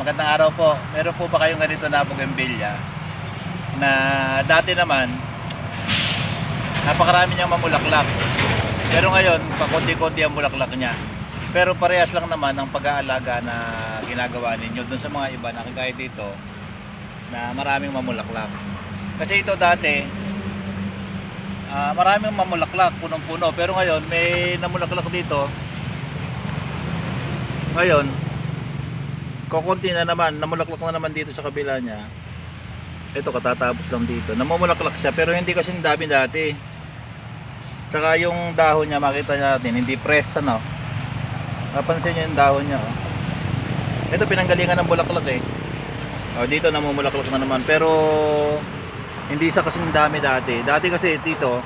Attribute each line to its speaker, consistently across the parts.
Speaker 1: magandang araw po. Meron po ba kayong ganito na bougainvillea na dati naman napakarami niyang mamulaklak. Pero ngayon, pakunti-kunti ang bulaklak niya. Pero parehas lang naman ang pag-aalaga na ginagawa ninyo dun sa mga iba na kagaya dito na maraming mamulaklak. Kasi ito dati, ah, maraming mamulaklak, punong-puno. Pero ngayon, may namulaklak dito. Ngayon, kukunti na naman, namulaklak na naman dito sa kabila niya. Ito katatapos lang dito. Namumulaklak siya pero hindi kasi dami dati. Saka yung dahon niya makita natin, hindi press ano. Napansin niyo yung dahon niya. Oh. Ito pinanggalingan ng bulaklak eh. Oh, dito namumulaklak na naman pero hindi sa kasing dami dati. Dati kasi dito,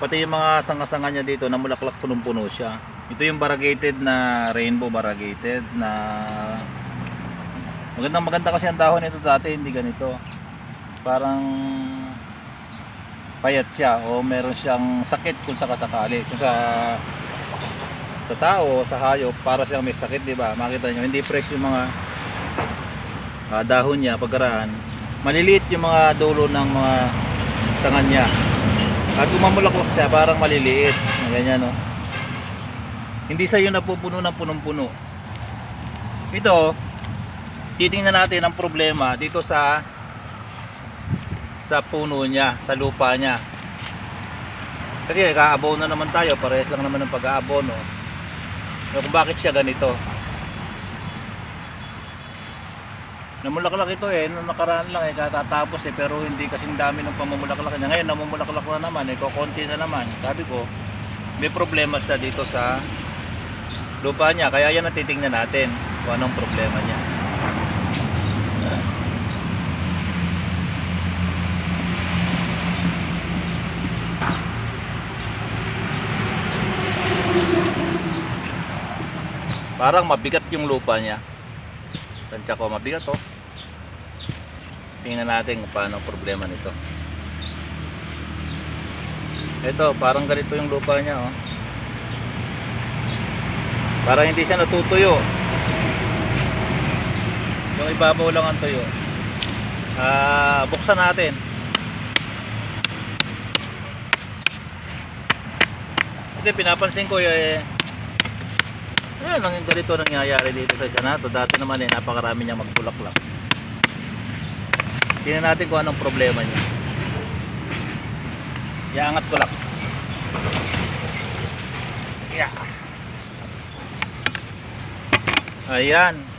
Speaker 1: pati yung mga sanga-sanga niya dito namulaklak punong-puno siya. Ito yung variegated na rainbow variegated na Magandang maganda kasi ang dahon nito dati, hindi ganito. Parang payat siya o meron siyang sakit kung sakasakali. Kung sa sa tao, sa hayop, para siyang may sakit, di ba? Makita nyo, hindi fresh yung mga ah, dahon niya pagkaraan. Maliliit yung mga dulo ng mga sangan niya. At kung mamulaklak siya, parang maliliit. Ganyan, no? Hindi sa yung napupuno ng punong-puno. Ito, titingnan natin ang problema dito sa sa puno niya, sa lupa niya. Kasi kaabono naman tayo, parehas lang naman ng pag-aabono. So, kung bakit siya ganito? Namulaklak ito eh, nung nakaraan lang eh, katatapos eh, pero hindi kasing dami ng pamumulaklak niya. Ngayon, namumulaklak na naman eh, kukunti na naman. Sabi ko, may problema siya dito sa lupa niya, kaya yan ang titingnan natin kung anong problema niya. Parang mabigat yung lupa niya. Tansya ko mabigat oh. Tingnan natin kung paano problema nito. Ito, parang ganito yung lupa niya oh. Parang hindi siya natutuyo. Yung ibabaw lang ang tuyo. Ah, buksan natin. Hindi, pinapansin ko eh, Ayan, ang ganito nangyayari dito sa Senato. Dati naman eh, napakarami niya magbulaklak. Tingnan natin kung anong problema niya. Iangat ko lang. Yeah. Ayan.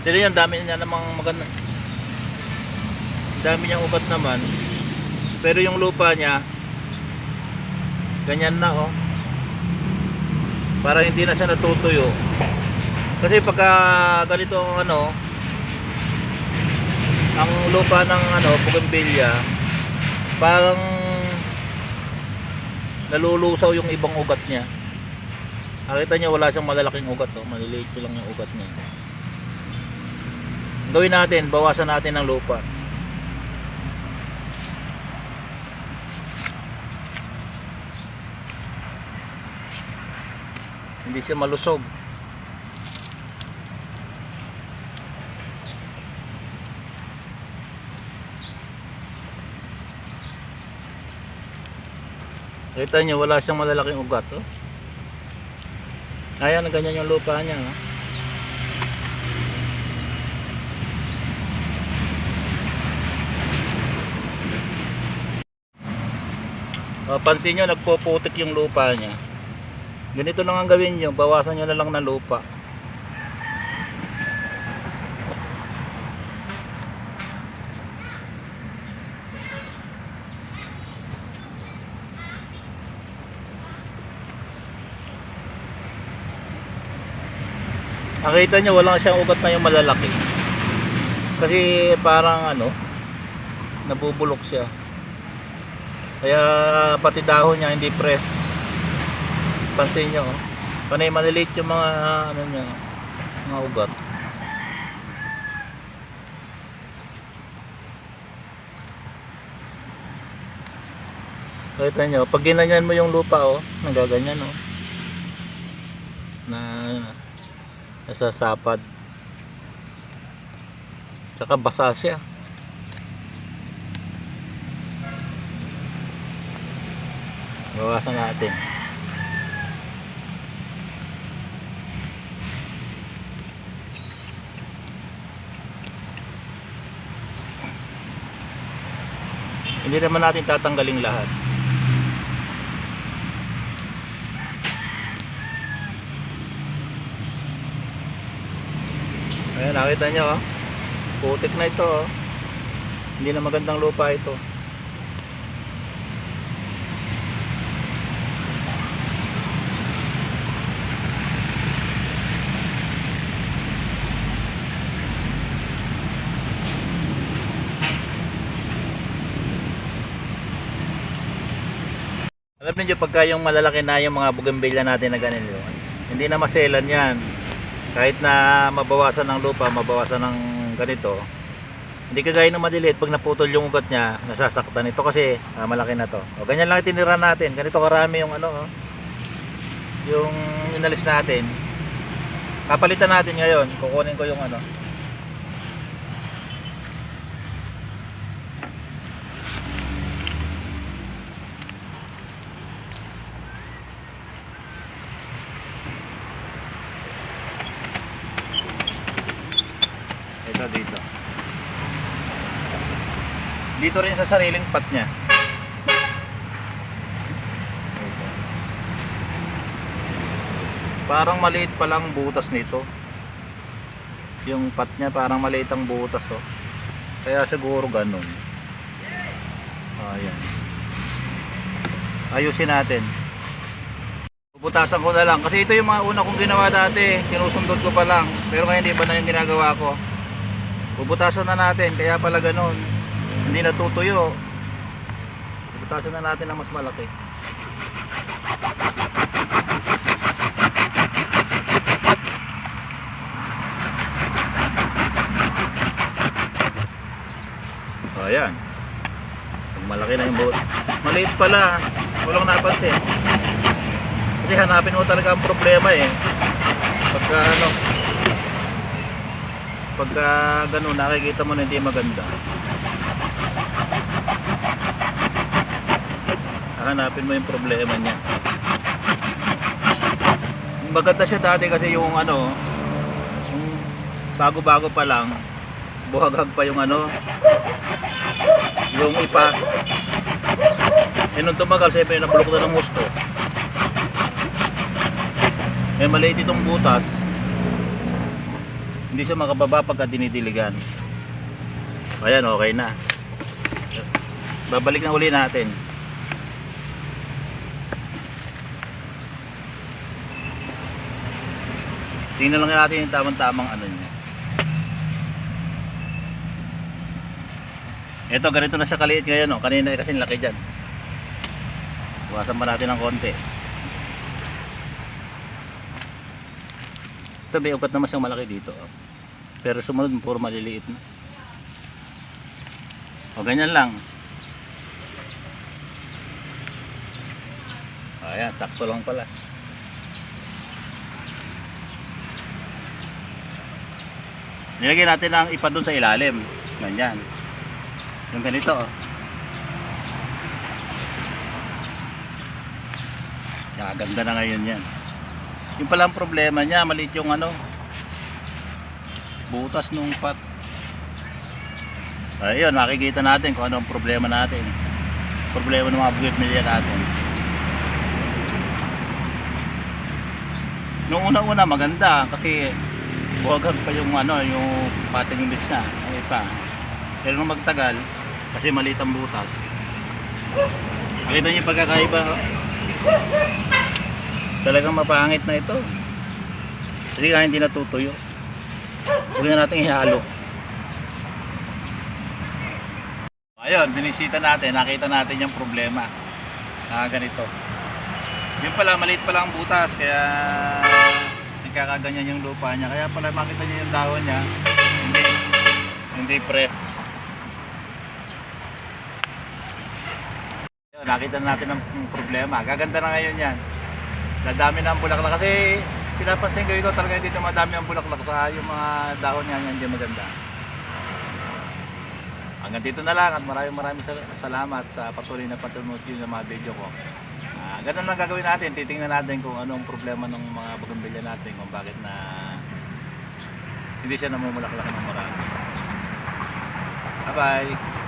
Speaker 1: Dito yan, dami niya namang maganda. Dami niyang ugat naman. Pero yung lupa niya, ganyan na oh para hindi na siya natutuyo kasi pagka ganito ang ano ang lupa ng ano bougainvillea parang nalulusaw yung ibang ugat niya nakita niyo wala siyang malalaking ugat oh. maliliit lang yung ugat niya gawin natin bawasan natin ng lupa hindi siya malusog kita nyo wala siyang malalaking ugat oh. ayan ganyan yung lupa niya oh. Oh, pansin nyo nagpuputik yung lupa niya. Ganito lang ang gawin nyo bawasan nyo na lang ng lupa. Nakita nyo walang siyang ugat na yung malalaki. Kasi parang ano nabubulok siya kaya pati dahon niya hindi press pansin nyo oh. panay maliliit yung mga ano niya mga ugat Kita nyo, pag ginanyan mo yung lupa oh, nagaganyan oh. Na nasasapad. Saka basa siya. Bawasan natin. Hindi naman natin tatanggalin lahat. Ayan, nakita nyo oh. Putik na ito oh. Hindi na magandang lupa ito. Alam niyo pagka yung malalaki na yung mga bugambilya natin na ganito, hindi na maselan yan. Kahit na mabawasan ng lupa, mabawasan ng ganito, hindi kagaya ng maliliit pag naputol yung ugat niya, nasasaktan ito kasi ah, malaki na to. O ganyan lang tinira natin. Ganito karami yung ano, oh, yung inalis natin. Papalitan natin ngayon. Kukunin ko yung ano. Ito dito. Dito rin sa sariling pat niya. Parang maliit pa lang butas nito. Yung pat niya parang maliit ang butas oh. Kaya siguro ganun. Ayan. Ayusin natin. Bubutasan ko na lang kasi ito yung mga una kong ginawa dati. Sinusundot ko pa lang. Pero ngayon hindi ba na yung ginagawa ko. Bubutasan na natin kaya pala ganun. Hindi natutuyo. Bubutasan na natin ng mas malaki. O ayan. Malaki na yung buhok. Maliit pala. Walang napansin. Kasi hanapin mo talaga ang problema eh. Pagka ano, pagka ganun nakikita mo na hindi maganda. Hanapin mo yung problema niya. Maganda siya dati kasi yung ano, yung bago-bago pa lang, buhagag pa yung ano, yung ipa. Eh nung tumagal, siyempre nabulok na ng gusto. Eh maliit itong butas. Hindi siya makababa pagka dinidiligan. Ayan, okay na. Babalik na uli natin. Tingnan lang natin yung tamang-tamang ano niya. Ito, ganito na siya kaliit ngayon. Oh. Kanina kasi laki dyan. Iwasan pa natin ng konti. Ito, may ugat naman siyang malaki dito. Oh. Pero sumunod, puro maliliit na. O, ganyan lang. Ayan, sakto lang pala. Nilagyan natin ang ipa doon sa ilalim. Ganyan. Yung ganito oh. Kaya ganda na ngayon yan. Yung pala ang problema niya, maliit yung ano, butas nung pat. Ayun, nakikita natin kung ano ang problema natin. Problema ng mga bugit natin. Nung una-una maganda kasi buwagag pa yung ano, yung pating mix na. Ay pa. Pero nung magtagal, kasi maliit ang butas. Nakita niyo pagkakaiba. oh. Talagang mapangit na ito. Kasi nga hindi natutuyo. Huwag na natin ihalo. Ayun, binisita natin, nakita natin yung problema. Ah, ganito. Yung pala, maliit pala ang butas, kaya nagkakaganyan yung lupa niya. Kaya pala makita niyo yung dahon niya, hindi, hindi press. Yun, nakita na natin ang problema. Gaganda na ngayon yan. Dadami na ang bulaklak kasi pinapansin ko ito talaga dito madami ang bulaklak sa yung mga dahon niya hindi maganda. hanggang dito na lang at maraming maraming sal- salamat sa patuloy na patunood nyo ng mga video ko. Ah, ganun lang gagawin natin. Titingnan natin kung anong problema ng mga bugimbilya natin, kung bakit na hindi siya namumulaklak ng marami. Bye-bye!